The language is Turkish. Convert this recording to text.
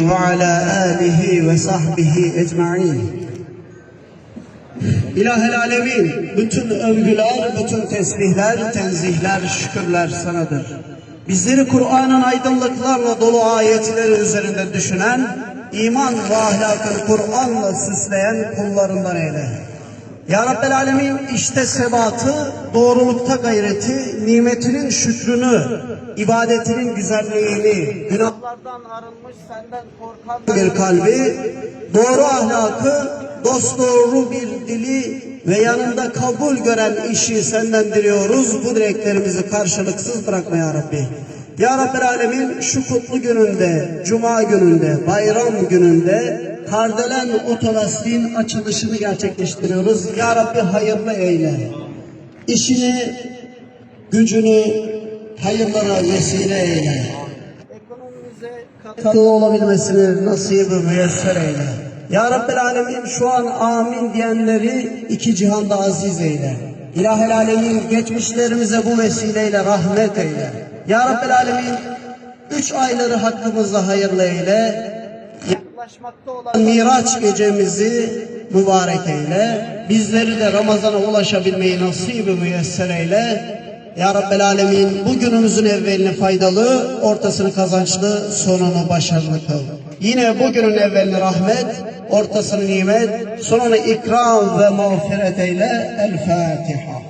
وعلى آله وصحبه ecmaîn. İlahel alemin, bütün övgüler, bütün tesbihler, tenzihler, şükürler sanadır. Bizleri Kur'an'ın aydınlıklarla dolu ayetleri üzerinde düşünen, iman ve ahlakını Kur'an'la süsleyen kullarından eyle. Ya Rabbel Alemin işte sebatı, doğrulukta gayreti, nimetinin şükrünü, ibadetinin güzelliğini, günahlardan arınmış senden korkan bir kalbi, doğru ahlakı, dost doğru bir dili ve yanında kabul gören işi senden diliyoruz. Bu dileklerimizi karşılıksız bırakma ya Rabbi. Ya Rabbel Alemin şu kutlu gününde, Cuma gününde, bayram gününde Kardelen Otolastiğin açılışını gerçekleştiriyoruz. Ya Rabbi hayırlı eyle. İşini, gücünü hayırlara vesile eyle. Ekonomimize olabilmesini nasip müyesser eyle. Ya Rabbel Alemin şu an amin diyenleri iki cihanda aziz eyle. İlahel Alemin geçmişlerimize bu vesileyle rahmet eyle. Ya Rabbel Alemin üç ayları hakkımızda hayırlı eyle. Miraç gecemizi mübarek eyle. Bizleri de Ramazan'a ulaşabilmeyi nasip-i müyesser eyle. Ya Rabbel Alemin bu günümüzün evvelini faydalı, ortasını kazançlı, sonunu başarılı kıl. Yine bugünün evvelini rahmet, ortasını nimet, sonunu ikram ve mağfiret eyle. El Fatiha.